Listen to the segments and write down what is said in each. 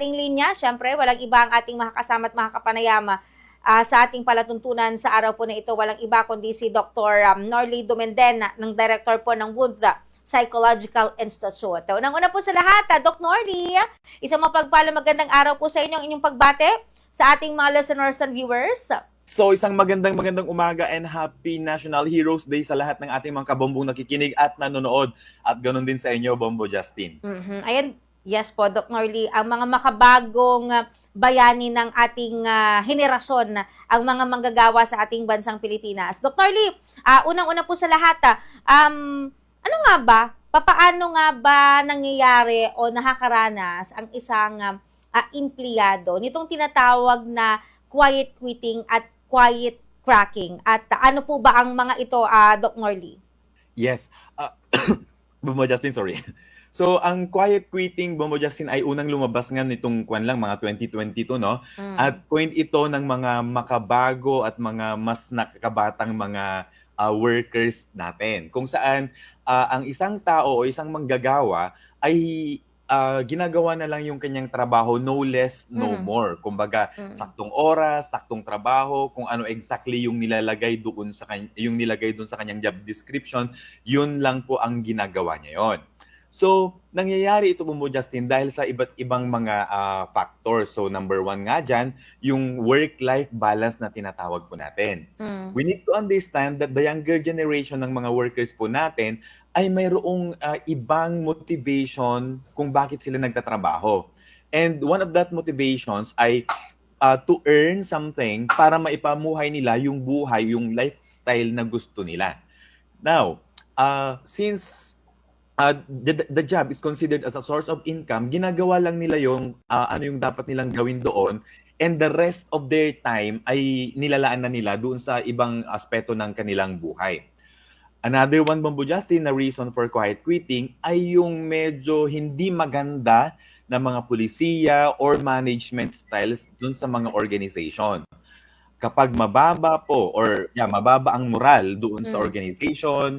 ating linya. Siyempre, walang iba ang ating makakasama at makakapanayama ah, sa ating palatuntunan sa araw po na ito. Walang iba kundi si Dr. Um, Norly Dumenden, na- ng Director po ng Wood Psychological Institute. Unang-una po sa lahat, ah, Doc Norly, isang mapagpala magandang araw po sa inyo inyong pagbate sa ating mga listeners and viewers. So isang magandang magandang umaga and happy National Heroes Day sa lahat ng ating mga kabombong nakikinig at nanonood. At ganun din sa inyo, Bombo Justin. Mhm. Ayan, yes po, Doc Norly, ang mga makabagong ah, bayani ng ating ah, henerasyon, ang mga manggagawa sa ating bansang Pilipinas. Doc Norly, ah, unang-una po sa lahat, ah, um, ano nga ba, papaano nga ba nangyayari o nakakaranas ang isang ah, empleyado nitong tinatawag na quiet quitting at quiet cracking? At ah, ano po ba ang mga ito, ah, Doc Norly? Yes. Uh, Justin, sorry. So ang quiet quitting, Bombo Justin, ay unang lumabas nga nitong kwan lang, mga 2022, no? Mm. At point ito ng mga makabago at mga mas nakakabatang mga ah, workers natin. Kung saan ah, ang isang tao o isang manggagawa ay ah, ginagawa na lang yung kanyang trabaho no less, no Mm. more. Kumbaga, Mm. saktong oras, saktong trabaho, kung ano exactly yung nilalagay doon sa kany- yung nilagay doon sa kanyang job description, yun lang po ang ginagawa niya yon. So, nangyayari ito po mo Justin dahil sa iba't ibang mga ah, factors. So, number one nga dyan, yung work-life balance na tinatawag po natin. Mm. We need to understand that the younger generation ng mga workers po natin ay mayroong ah, ibang motivation kung bakit sila nagtatrabaho. And one of that motivations ay ah, to earn something para maipamuhay nila yung buhay, yung lifestyle na gusto nila. Now, ah, since ah, the, the job is considered as a source of income, ginagawa lang nila yung ah, ano yung dapat nilang gawin doon and the rest of their time ay nilalaan na nila doon sa ibang aspeto ng kanilang buhay. Another one, Bambo Justin, na reason for quiet quitting ay yung medyo hindi maganda na mga pulisiya or management styles dun sa mga organization. Kapag mababa po or yeah, mababa ang moral doon sa Mm. organization,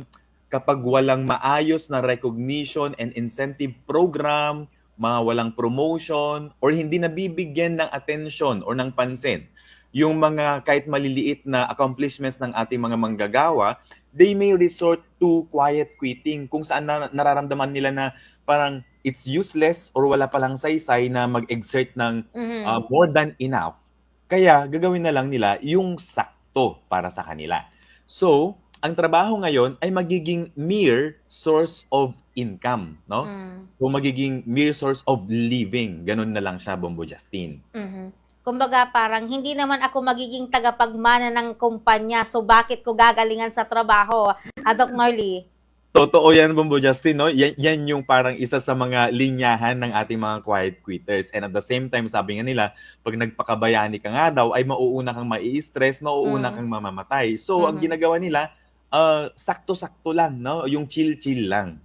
kapag walang maayos na recognition and incentive program, mga walang promotion, or hindi nabibigyan ng attention or ng pansin, yung mga kahit maliliit na accomplishments ng ating mga manggagawa, they may resort to quiet quitting kung saan na, nararamdaman nila na parang it's useless or wala palang saysay na mag-exert ng uh, more than enough. Kaya gagawin na lang nila yung sakto para sa kanila. So, ang trabaho ngayon ay magiging mere source of income, no? Mm. So magiging mere source of living. Ganun na lang siya, Bombo Justin. Mhm. Kumbaga parang hindi naman ako magiging tagapagmana ng kumpanya so bakit ko gagalingan sa trabaho? Ah, Doc Norly. Totoo yan, Bombo Justin, no? Yan, yan yung parang isa sa mga linyahan ng ating mga quiet quitters. And at the same time, sabi nga nila, pag nagpakabayani ka nga daw, ay mauuna kang mai-stress, mauuna Mm. kang mamamatay. So, ang Mhm. ginagawa nila, ah, sakto-sakto lang, no? Yung chill-chill lang.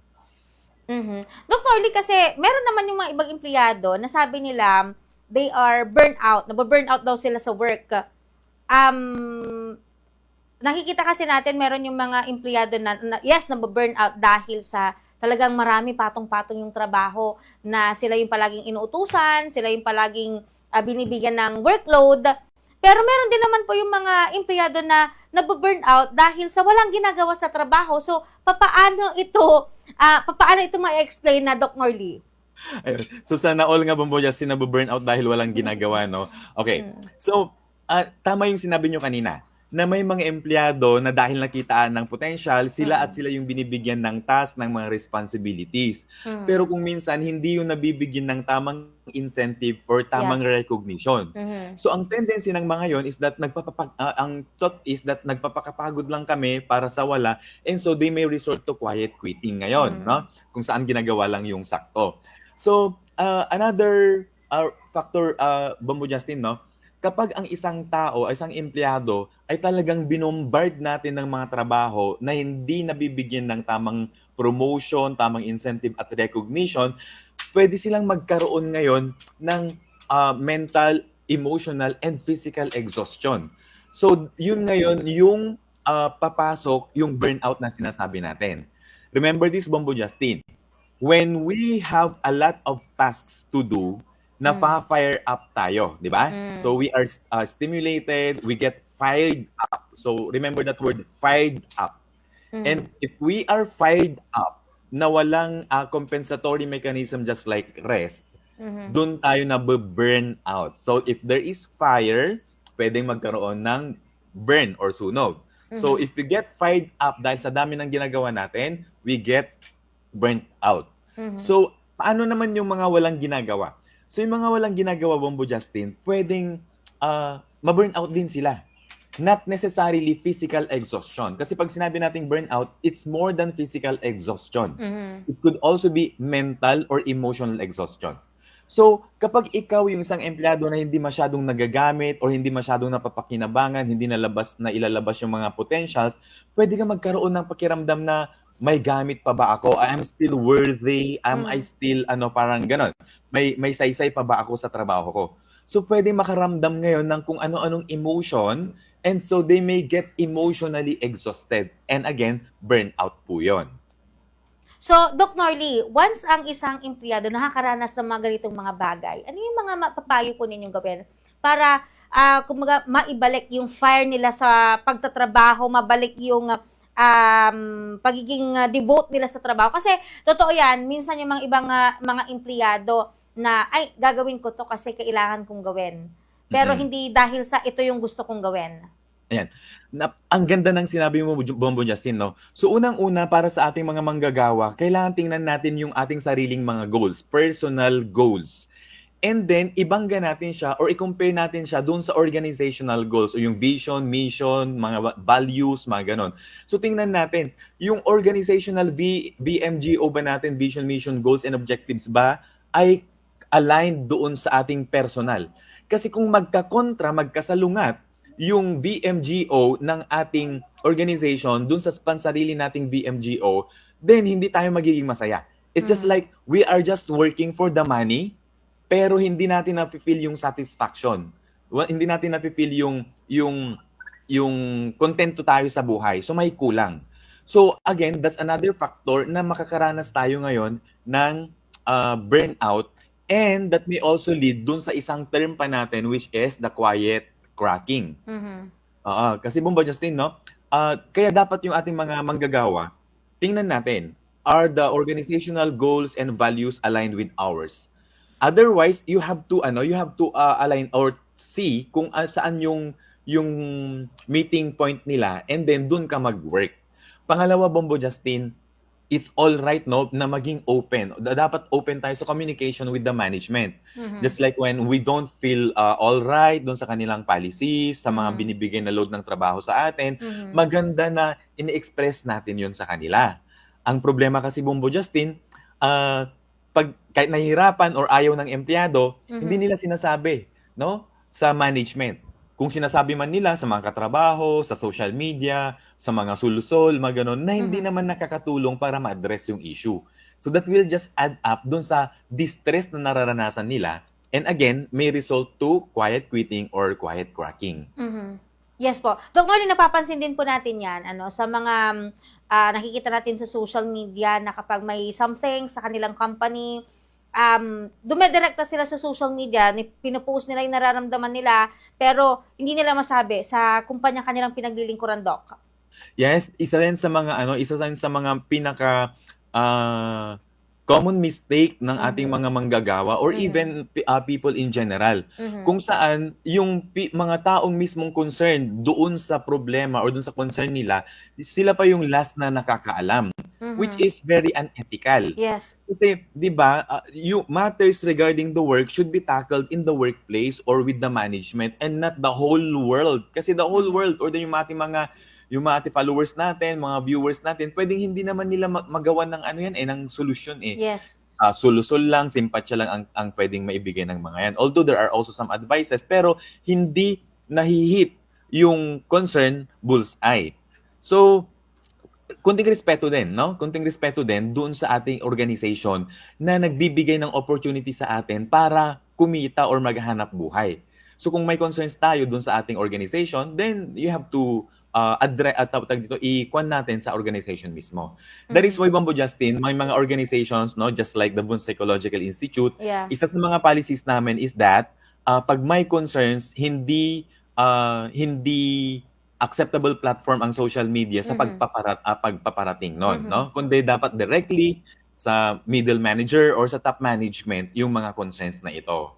Mhm. Doc Norly kasi meron naman yung mga ibang empleyado na sabi nila they are burnt out, nababurn out daw sila sa work. Um, nakikita kasi natin meron yung mga empleyado na, na yes, nababurn out dahil sa talagang marami patong-patong yung trabaho na sila yung palaging inuutusan, sila yung palaging ah, binibigyan ng workload. Pero meron din naman po yung mga empleyado na nababurn out dahil sa walang ginagawa sa trabaho. So, papaano ito, ah papaano ito ma-explain na, Doc Norly? Ayun. So, sana all nga, Justin, na out dahil walang ginagawa, no? Okay. Mm. So, ah, tama yung sinabi nyo kanina na may mga empleyado na dahil nakitaan ng potential, sila Mm. at sila yung binibigyan ng task, ng mga responsibilities. Mm. Pero kung minsan, hindi yung nabibigyan ng tamang incentive or tamang recognition. Mhm. So, ang tendency ng mga yon is that nagpapapag, ah, ang thought is that nagpapakapagod lang kami para sa wala and so they may resort to quiet quitting ngayon, Mm. no? Kung saan ginagawa lang yung sakto. So, ah, another ah, factor, uh, Bombo Justin, no? Kapag ang isang tao, isang empleyado, ay talagang binombard natin ng mga trabaho na hindi nabibigyan ng tamang promotion, tamang incentive at recognition, pwede silang magkaroon ngayon ng ah, mental, emotional, and physical exhaustion. So, yun ngayon, yung ah, papasok, yung burnout na sinasabi natin. Remember this, Bombo Justin. When we have a lot of tasks to do, na Mm. up tayo, di ba? Mm. So we are uh, stimulated, we get fired up. So remember that word, fired up. Mhm. And if we are fired up na walang uh, compensatory mechanism just like rest, Mhm. doon tayo na burn out. So if there is fire, pwedeng magkaroon ng burn or sunog. So Mhm. if we get fired up dahil sa dami ng ginagawa natin, we get burnt out. Mhm. So paano naman yung mga walang ginagawa? So yung mga walang ginagawa, Bombo Justin, pwedeng uh, ma-burn out din sila. Not necessarily physical exhaustion. Kasi pag sinabi nating burnout, it's more than physical exhaustion. Mhm. It could also be mental or emotional exhaustion. So, kapag ikaw yung isang empleyado na hindi masyadong nagagamit or hindi masyadong napapakinabangan, hindi nalabas na ilalabas yung mga potentials, pwede ka magkaroon ng pakiramdam na may gamit pa ba ako? I am still worthy? Am Mm. I still ano parang ganon? May may saysay pa ba ako sa trabaho ko? So pwede makaramdam ngayon ng kung ano-anong emotion and so they may get emotionally exhausted. And again, burnout po 'yon. So, Doc Norly, once ang isang empleyado nakakaranas ng mga ganitong mga bagay, ano yung mga mapapayo po ninyong gawin para ah, kumbaga maibalik yung fire nila sa pagtatrabaho, mabalik yung um, pagiging ah, devote nila sa trabaho. Kasi totoo 'yan, minsan yung mga ibang ah, mga empleyado na ay gagawin ko to kasi kailangan kong gawin. Pero Mhm. hindi dahil sa ito yung gusto kong gawin. Na, ang ganda ng sinabi mo, Bombo Justin, no? So, unang-una, para sa ating mga manggagawa, kailangan tingnan natin yung ating sariling mga goals, personal goals. And then, ibangga natin siya or i-compare natin siya doon sa organizational goals o yung vision, mission, mga va- values, mga ganon. So, tingnan natin, yung organizational V, BMGO ba natin, vision, mission, goals, and objectives ba, ay aligned doon sa ating personal. Kasi kung magkakontra, magkasalungat, yung VMGO ng ating organization dun sa pansarili nating VMGO, then hindi tayo magiging masaya. It's just Mhm. like we are just working for the money, pero hindi natin na-feel yung satisfaction. Wa- Hindi natin na-feel yung yung yung kontento tayo sa buhay. So may kulang. So again, that's another factor na makakaranas tayo ngayon ng uh, burnout and that may also lead dun sa isang term pa natin which is the quiet cracking. Mhm. Oo, kasi Bomba Justin, no? Ah, kaya dapat yung ating mga manggagawa, tingnan natin, are the organizational goals and values aligned with ours? Otherwise, you have to ano, you have to ah, align or see kung ah, saan yung yung meeting point nila and then dun ka mag-work. Pangalawa, Bombo Justin, it's all right no na maging open. Da- Dapat open tayo sa communication with the management. Mhm. Just like when we don't feel uh, all right doon sa kanilang policies, sa mga Mhm. binibigay na load ng trabaho sa atin, Mhm. maganda na ini-express natin yon sa kanila. Ang problema kasi, Bumbo Justin, ah, pag kahit nahihirapan or ayaw ng empleyado, Mhm. hindi nila sinasabi no sa management. Kung sinasabi man nila sa mga katrabaho, sa social media, sa mga sulusol, mga ganun, na hindi Mhm. naman nakakatulong para ma-address yung issue. So that will just add up dun sa distress na nararanasan nila. And again, may result to quiet quitting or quiet cracking. Mhm. Yes po. Dok Noli, napapansin din po natin yan ano, sa mga ah, nakikita natin sa social media na kapag may something sa kanilang company, um, dumedirekta sila sa social media, pinupost nila yung nararamdaman nila, pero hindi nila masabi sa kumpanya kanilang pinaglilingkuran, Doc. Yes, isa din sa mga ano, isa din sa mga pinaka ah, common mistake ng ating mga manggagawa or Mhm. even ah, people in general. Mhm. Kung saan yung pi- mga taong mismong concerned doon sa problema or doon sa concern nila, sila pa yung last na nakakaalam, Mhm. which is very unethical. Yes. Kasi, di ba, uh, you matters regarding the work should be tackled in the workplace or with the management and not the whole world. Kasi the whole Mhm. world or the yung ating mga yung mga followers natin, mga viewers natin, pwedeng hindi naman nila mag- magawa ng ano yan eh, ng solusyon eh. Yes. Ah, sulusol lang, simpatsya lang ang, ang pwedeng maibigay ng mga yan. Although there are also some advices, pero hindi nahihit yung concern bullseye. So, kunting respeto din, no? Kunting respeto din doon sa ating organization na nagbibigay ng opportunity sa atin para kumita or maghanap buhay. So kung may concerns tayo doon sa ating organization, then you have to uh, address at tawag dito i-kwan natin sa organization mismo. That is why Bambo Justin, may mga organizations no just like the Boone Psychological Institute, Yeah. isa sa mga policies namin is that uh, pag may concerns hindi uh, hindi acceptable platform ang social media sa Mhm. pagpaparat ah, pagpaparating nun, Mhm. no? Kundi dapat directly sa middle manager or sa top management yung mga concerns na ito.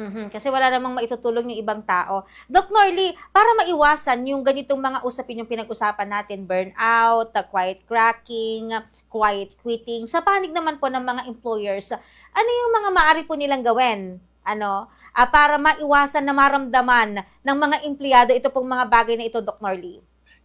Mhm, Kasi wala namang maitutulong yung ibang tao. Doc Norly, para maiwasan yung ganitong mga usapin yung pinag-usapan natin, burnout, uh, quiet cracking, uh, quiet quitting, sa panig naman po ng mga employers, ano yung mga maaari po nilang gawin? Ano, ah, para maiwasan na maramdaman ng mga empleyado ito pong mga bagay na ito, Doc Norly?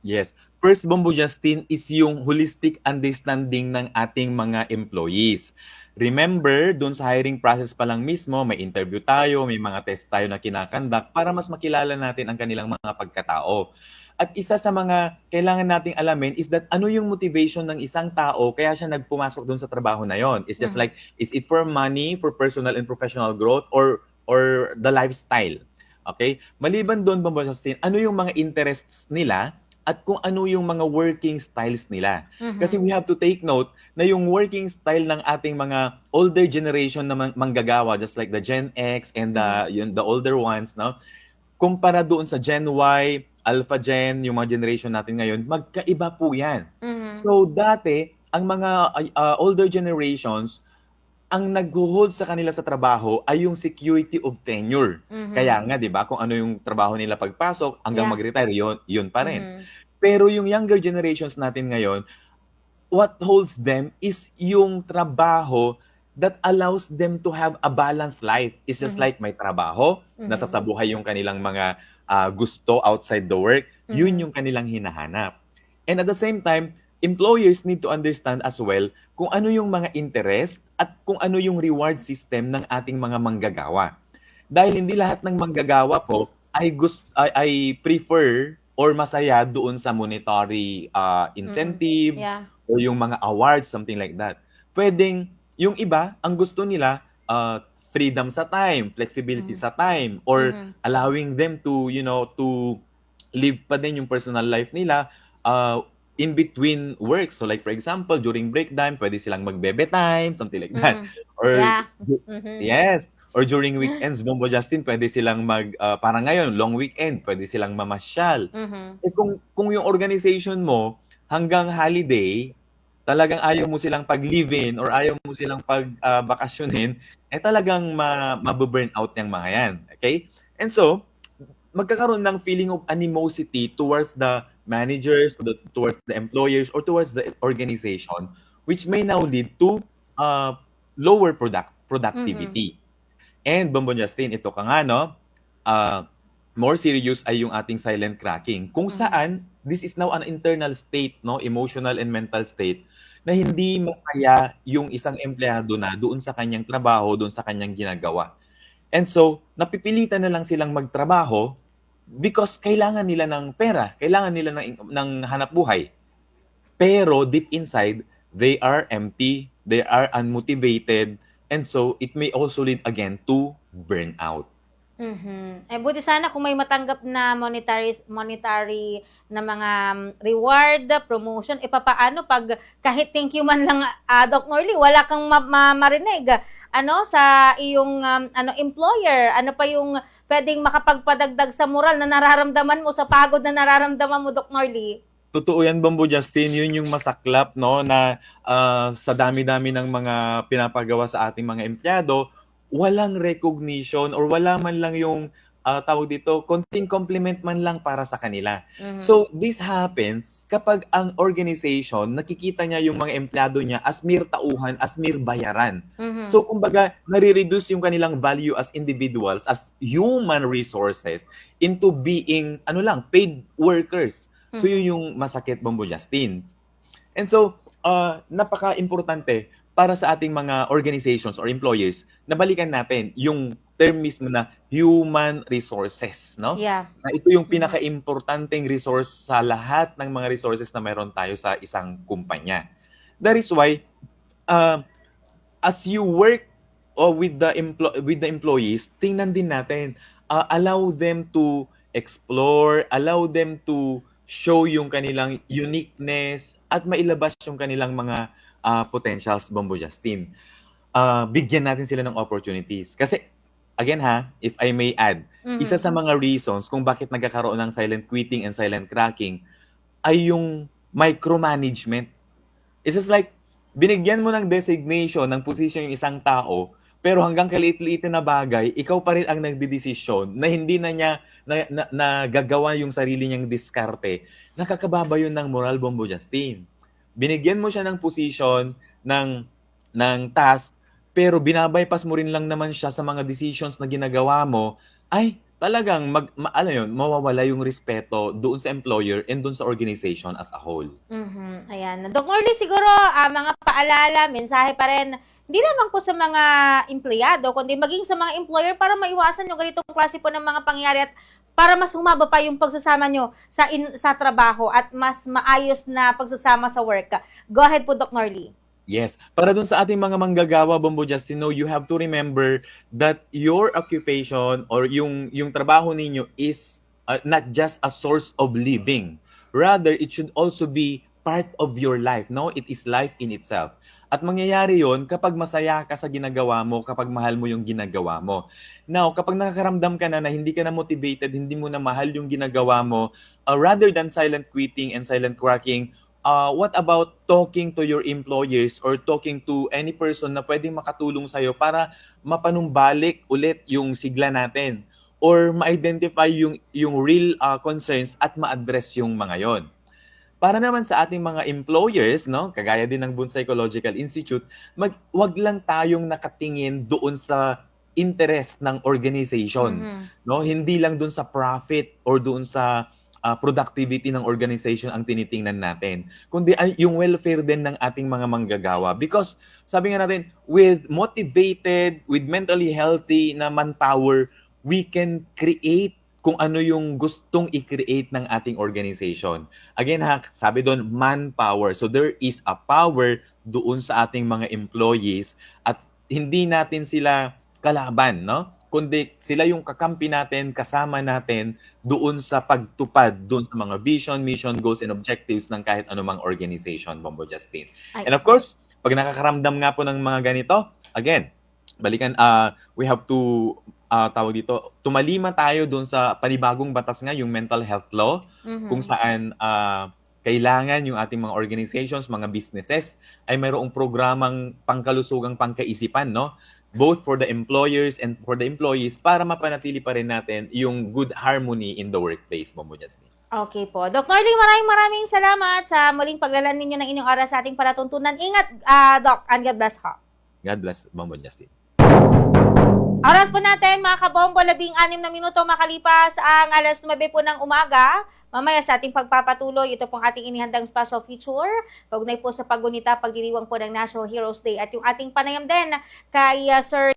Yes. First, Bombo Justin, is yung holistic understanding ng ating mga employees. Remember, dun sa hiring process pa lang mismo, may interview tayo, may mga test tayo na kinakandak para mas makilala natin ang kanilang mga pagkatao. At isa sa mga kailangan nating alamin is that ano yung motivation ng isang tao kaya siya nagpumasok dun sa trabaho na yon. It's just Mhm. like, is it for money, for personal and professional growth, or or the lifestyle? Okay? Maliban doon, Bombo Justin, ano yung mga interests nila at kung ano yung mga working styles nila. Mhm. Kasi we have to take note na yung working style ng ating mga older generation na mang- manggagawa, just like the Gen X and the, yun, the older ones, no? kumpara doon sa Gen Y, Alpha Gen, yung mga generation natin ngayon, magkaiba po yan. Mhm. So dati, ang mga uh, older generations, ang nag-hold sa kanila sa trabaho ay yung security of tenure. Mhm. Kaya nga, di ba, kung ano yung trabaho nila pagpasok, hanggang Yeah. mag-retire, yun, yun pa rin. Mhm. Pero yung younger generations natin ngayon, what holds them is yung trabaho that allows them to have a balanced life. It's just Mhm. like may trabaho, Mhm. nasa sa buhay yung kanilang mga ah, gusto outside the work, yun Mhm. yung kanilang hinahanap. And at the same time, employers need to understand as well kung ano yung mga interest at kung ano yung reward system ng ating mga manggagawa. Dahil hindi lahat ng manggagawa po ay gust ay, ay prefer or masaya doon sa monetary ah, incentive Yeah. o yung mga awards, something like that. Pwedeng yung iba, ang gusto nila, uh, freedom sa time, flexibility Mhm. sa time, or Mhm. allowing them to, you know, to live pa din yung personal life nila uh, in between work. So like for example, during break time, pwede silang magbebe time, something like that. Mhm. Or Yeah. Mhm. Yes. Or during weekends, Bombo Justin, pwede silang mag, uh, parang ngayon, long weekend, pwede silang mamasyal. Mhm. Eh kung kung yung organization mo hanggang holiday, talagang ayaw mo silang pag-live-in or ayaw mo silang pag-bakasyonin, eh talagang ma mabu-burn out yung mga yan. Okay? And so, magkakaroon ng feeling of animosity towards the managers, the- towards the employers, or towards the organization, which may now lead to uh, lower product productivity. And Bombon Justin, ito ka nga, no? Uh, more serious ay yung ating silent cracking. Kung Mhm. saan, this is now an internal state, no? Emotional and mental state, na hindi masaya yung isang empleyado na doon sa kanyang trabaho, doon sa kanyang ginagawa. And so, napipilitan na lang silang magtrabaho because kailangan nila ng pera, kailangan nila ng, ng hanap buhay. Pero deep inside, they are empty, they are unmotivated, and so it may also lead again to burnout. Mhm. Eh buti sana kung may matanggap na monetary monetary na mga um, reward, promotion, e pag kahit thank you man lang ah, Doc Norly, wala kang ma- ma- marinig ano sa iyong um, ano employer, ano pa yung pwedeng makapagpadagdag sa moral na nararamdaman mo sa pagod na nararamdaman mo Doc Norly? Totoo yan, Bambo Justin. Yun yung masaklap, no? Na ah, sa dami-dami ng mga pinapagawa sa ating mga empleyado, walang recognition or wala man lang yung ah, tawag dito, konting compliment man lang para sa kanila. Mhm. So, this happens kapag ang organization, nakikita niya yung mga empleyado niya as mere tauhan, as mere bayaran. Mhm. So, kumbaga, nare-reduce yung kanilang value as individuals, as human resources into being, ano lang, paid workers. So, Mhm. yun yung masakit, Bombo Justin. And so, uh, napaka-importante para sa ating mga organizations or employers na balikan natin yung term mismo na human resources, no? yeah. Na ito yung pinaka-importanteng resource sa lahat ng mga resources na meron tayo sa isang kumpanya. That is why, uh, as you work uh, with the emplo- with the employees, tingnan din natin, uh, allow them to explore, allow them to show yung kanilang uniqueness at mailabas yung kanilang mga ah, potentials, Bombo Justin. Ah, bigyan natin sila ng opportunities. Kasi, again ha, if I may add, Mhm. isa sa mga reasons kung bakit nagkakaroon ng silent quitting and silent cracking ay yung micromanagement. It's just like, binigyan mo ng designation ng position yung isang tao, pero hanggang kaliit-liitin na bagay, ikaw pa rin ang nagdidesisyon na hindi na niya na, na, na gagawa yung sarili niyang diskarte. Nakakababa yun ng moral, Bombo Justin. Binigyan mo siya ng position, ng, ng task, pero binabypass mo rin lang naman siya sa mga decisions na ginagawa mo, ay talagang mag, ma, ano yun, mawawala yung respeto doon sa employer and doon sa organization as a whole. Mhm. Ayan. Doc Norly, siguro ah, mga paalala, mensahe pa rin, hindi lamang po sa mga empleyado, kundi maging sa mga employer para maiwasan yung ganitong klase po ng mga pangyayari at para mas humaba pa yung pagsasama nyo sa, in, sa trabaho at mas maayos na pagsasama sa work. Go ahead po, Doc Norly. Yes. Para dun sa ating mga manggagawa, Bombo Justino, you have to remember that your occupation or yung, yung trabaho ninyo is uh, not just a source of living. Rather, it should also be part of your life. No? It is life in itself. At mangyayari yon kapag masaya ka sa ginagawa mo, kapag mahal mo yung ginagawa mo. Now, kapag nakakaramdam ka na na hindi ka na motivated, hindi mo na mahal yung ginagawa mo, uh, rather than silent quitting and silent cracking, uh, what about talking to your employers or talking to any person na pwedeng makatulong sa'yo para mapanumbalik ulit yung sigla natin or ma-identify yung, yung real uh, concerns at ma-address yung mga yon. Para naman sa ating mga employers, no, kagaya din ng Bund Psychological Institute, mag, wag lang tayong nakatingin doon sa interest ng organization Mhm. no hindi lang doon sa profit or doon sa ah, productivity ng organization ang tinitingnan natin kundi yung welfare din ng ating mga manggagawa because sabi nga natin with motivated with mentally healthy na manpower we can create kung ano yung gustong i-create ng ating organization. Again ha, sabi doon manpower. So there is a power doon sa ating mga employees at hindi natin sila kalaban, no? Kundi sila yung kakampi natin, kasama natin doon sa pagtupad doon sa mga vision, mission, goals, and objectives ng kahit anumang organization, Bombo Justin. And of course, pag nakakaramdam nga po ng mga ganito, again, balikan, uh, we have to, uh, tawag dito, tumalima tayo doon sa panibagong batas nga, yung mental health law, Mhm. kung saan ah, kailangan yung ating mga organizations, mga businesses, ay mayroong programang pangkalusugang pangkaisipan, no? Both for the employers and for the employees para mapanatili pa rin natin yung good harmony in the workplace, Momo Justin. Okay po. Doc Norly, maraming maraming salamat sa muling paglalan ninyo ng inyong oras sa ating palatuntunan. Ingat, ah, Doc, and God bless ho. God bless, Momo Justin. Oras po natin, mga kabombo, labing anim na minuto makalipas ang alas 9 po ng umaga. Mamaya sa ating pagpapatuloy, ito pong ating inihandang special feature. Kaugnay po sa paggunita, pagdiriwang po ng National Heroes Day at yung ating panayam din kay ah, Sir